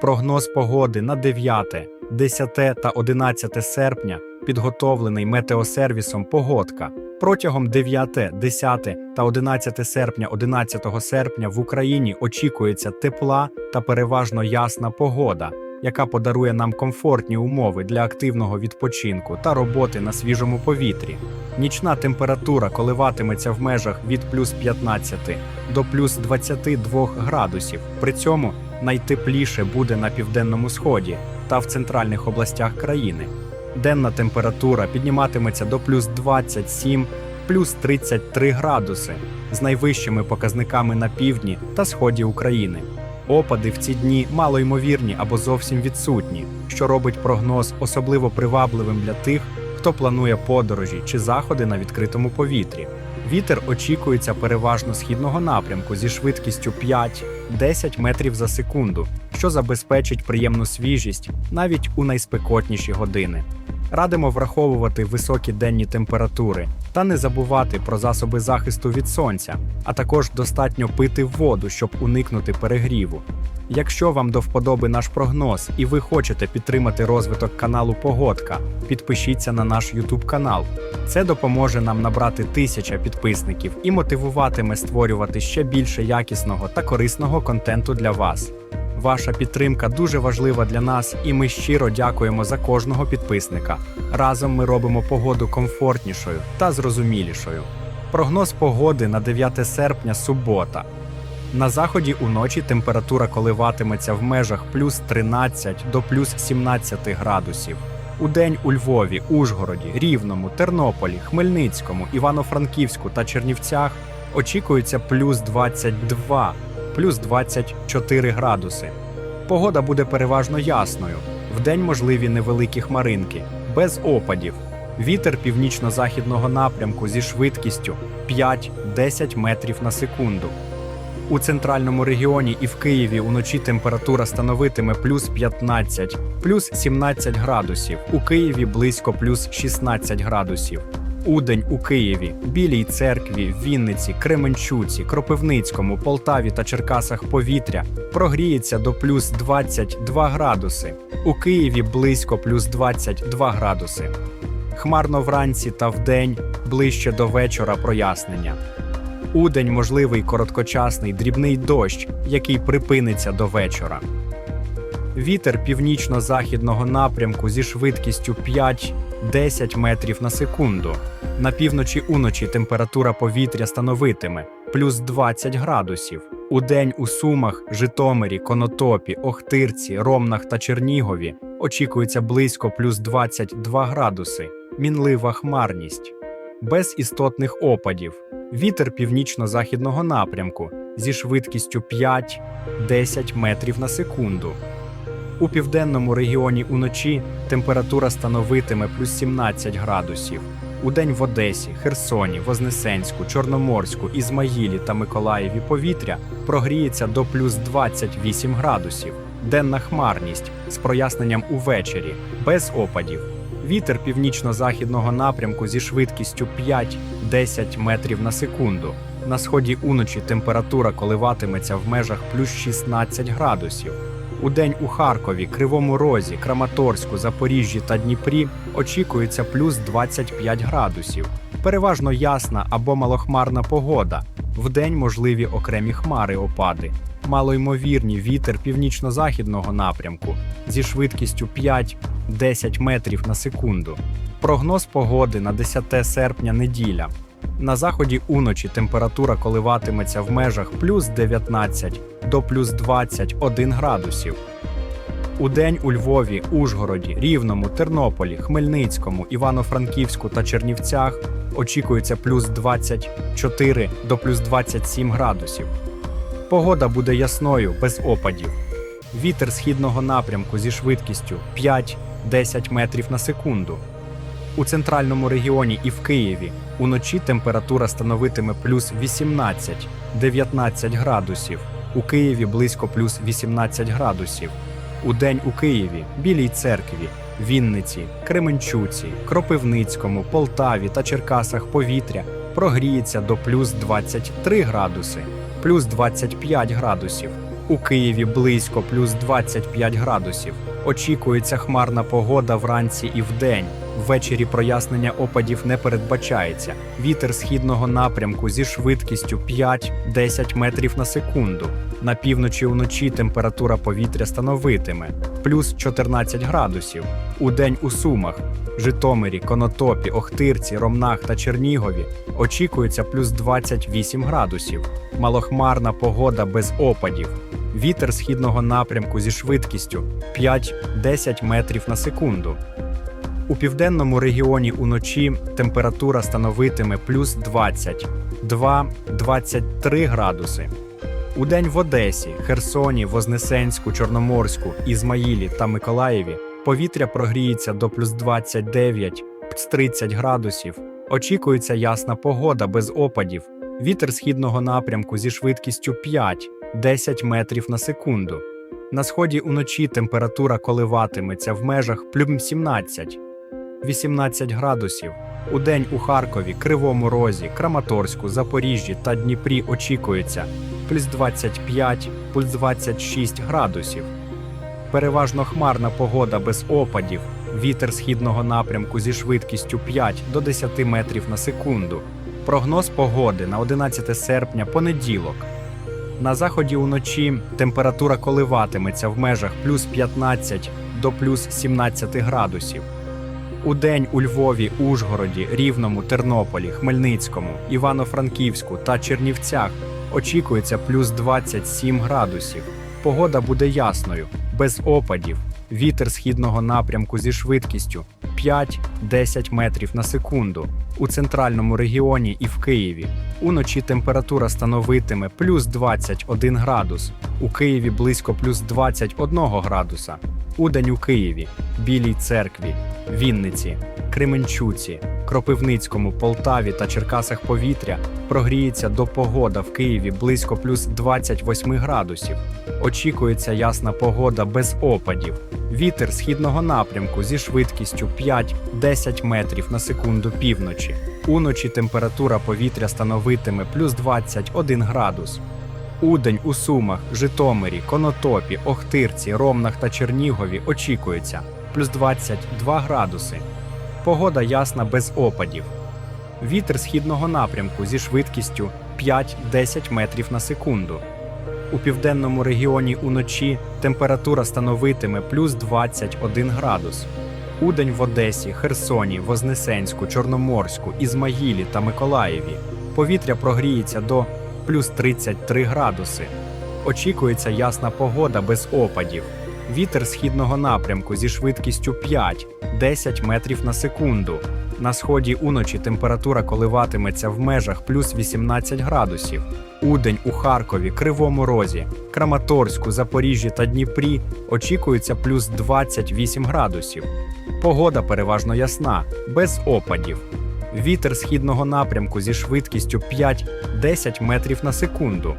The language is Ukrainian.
Прогноз погоди на 9, 10 та 11 серпня підготовлений метеосервісом Погодка. Протягом 9, 10 та 11 серпня 11 серпня в Україні очікується тепла та переважно ясна погода, яка подарує нам комфортні умови для активного відпочинку та роботи на свіжому повітрі. Нічна температура коливатиметься в межах від плюс 15 до плюс 22 градусів. При цьому найтепліше буде на південному сході та в центральних областях країни. Денна температура підніматиметься до плюс 27, плюс 33 градуси з найвищими показниками на півдні та сході України. Опади в ці дні малоймовірні або зовсім відсутні, що робить прогноз особливо привабливим для тих, хто планує подорожі чи заходи на відкритому повітрі. Вітер очікується переважно східного напрямку зі швидкістю 5-10 метрів за секунду, що забезпечить приємну свіжість навіть у найспекотніші години. Радимо враховувати високі денні температури та не забувати про засоби захисту від сонця, а також достатньо пити воду, щоб уникнути перегріву. Якщо вам до вподоби наш прогноз і ви хочете підтримати розвиток каналу Погодка, підпишіться на наш YouTube канал. Це допоможе нам набрати тисяча підписників і мотивуватиме створювати ще більше якісного та корисного контенту для вас. Ваша підтримка дуже важлива для нас, і ми щиро дякуємо за кожного підписника. Разом ми робимо погоду комфортнішою та зрозумілішою. Прогноз погоди на 9 серпня субота. На заході уночі температура коливатиметься в межах плюс 13 до плюс 17 градусів. Удень у Львові, Ужгороді, Рівному, Тернополі, Хмельницькому, Івано-Франківську та Чернівцях очікується плюс 22, плюс 24 градуси. Погода буде переважно ясною. Вдень можливі невеликі хмаринки, без опадів. Вітер північно-західного напрямку зі швидкістю 5-10 метрів на секунду. У центральному регіоні і в Києві уночі температура становитиме плюс 15, плюс 17 градусів. У Києві близько плюс 16 градусів. Удень у Києві, Білій церкві, Вінниці, Кременчуці, Кропивницькому, Полтаві та Черкасах повітря прогріється до плюс 22 градуси. У Києві близько плюс 22 градуси. Хмарно вранці та вдень ближче до вечора прояснення. Удень можливий короткочасний дрібний дощ, який припиниться до вечора. Вітер північно-західного напрямку зі швидкістю 5-10 метрів на секунду. На півночі уночі температура повітря становитиме плюс 20 градусів. Удень у Сумах, Житомирі, Конотопі, Охтирці, Ромнах та Чернігові очікується близько плюс 22 градуси. Мінлива хмарність. Без істотних опадів. Вітер північно-західного напрямку зі швидкістю 5-10 метрів на секунду. У південному регіоні уночі температура становитиме плюс 17 градусів. Удень в Одесі, Херсоні, Вознесенську, Чорноморську, Ізмаїлі та Миколаєві повітря прогріється до плюс 28 градусів. Денна хмарність з проясненням увечері, без опадів. Вітер північно-західного напрямку зі швидкістю 5-10 метрів на секунду. На сході уночі температура коливатиметься в межах плюс 16 градусів. Удень у Харкові, Кривому Розі, Краматорську, Запоріжжі та Дніпрі очікується плюс 25 градусів. Переважно ясна або малохмарна погода. Вдень можливі окремі хмари опади. Малоймовірні вітер північно-західного напрямку зі швидкістю 5-10 метрів на секунду. Прогноз погоди на 10 серпня неділя. На заході уночі температура коливатиметься в межах плюс 19 до плюс 21 градусів. Удень у Львові, Ужгороді, Рівному, Тернополі, Хмельницькому, Івано-Франківську та Чернівцях очікується плюс 24 до плюс 27 градусів. Погода буде ясною, без опадів. Вітер східного напрямку зі швидкістю 5-10 метрів на секунду. У центральному регіоні і в Києві уночі температура становитиме плюс 18-19 градусів. У Києві близько плюс 18 градусів. Удень у Києві, Білій церкві, Вінниці, Кременчуці, Кропивницькому, Полтаві та Черкасах повітря прогріється до плюс 23 градуси, плюс 25 градусів. У Києві близько плюс 25 градусів. Очікується хмарна погода вранці і вдень. Ввечері прояснення опадів не передбачається. Вітер східного напрямку зі швидкістю 5-10 метрів на секунду. На півночі вночі температура повітря становитиме плюс 14 градусів. У день у Сумах, Житомирі, Конотопі, Охтирці, Ромнах та Чернігові очікується плюс 28 градусів. Малохмарна погода без опадів. Вітер східного напрямку зі швидкістю 5-10 метрів на секунду. У південному регіоні уночі температура становитиме плюс 20, 2-23 градуси. Удень в Одесі, Херсоні, Вознесенську, Чорноморську, Ізмаїлі та Миколаєві повітря прогріється до плюс 29, 30 градусів. Очікується ясна погода без опадів. Вітер східного напрямку зі швидкістю 5-10 метрів на секунду. На сході уночі температура коливатиметься в межах плюс 17, 18 градусів. Удень у Харкові, Кривому Розі, Краматорську, Запоріжжі та Дніпрі очікується плюс 25, плюс 26 градусів. Переважно хмарна погода без опадів, вітер східного напрямку зі швидкістю 5 до 10 метрів на секунду. Прогноз погоди на 11 серпня понеділок. На заході уночі температура коливатиметься в межах плюс 15 до плюс 17 градусів. Удень у Львові, Ужгороді, Рівному, Тернополі, Хмельницькому, Івано-Франківську та Чернівцях очікується плюс 27 градусів. Погода буде ясною, без опадів. Вітер східного напрямку зі швидкістю 5-10 метрів на секунду. У центральному регіоні і в Києві. Уночі температура становитиме плюс 21 градус. У Києві близько плюс 21 градуса. Удень у Києві, Білій церкві, Вінниці, Кременчуці, Кропивницькому, Полтаві та Черкасах повітря прогріється до погода в Києві близько плюс 28 градусів. Очікується ясна погода без опадів. Вітер східного напрямку зі швидкістю 5-10 метрів на секунду півночі. Уночі температура повітря становитиме плюс 21 градус. Удень у Сумах, Житомирі, Конотопі, Охтирці, Ромнах та Чернігові очікується плюс 22 градуси. Погода ясна без опадів. Вітер східного напрямку зі швидкістю 5-10 метрів на секунду. У південному регіоні уночі температура становитиме плюс 21 градус. Удень в Одесі, Херсоні, Вознесенську, Чорноморську, Ізмаїлі та Миколаєві повітря прогріється до плюс 33 градуси. Очікується ясна погода без опадів. Вітер східного напрямку зі швидкістю 5-10 метрів на секунду. На сході уночі температура коливатиметься в межах плюс 18 градусів. Удень у Харкові, Кривому Розі, Краматорську, Запоріжжі та Дніпрі очікується плюс 28 градусів. Погода переважно ясна, без опадів. Вітер східного напрямку зі швидкістю 5-10 метрів на секунду.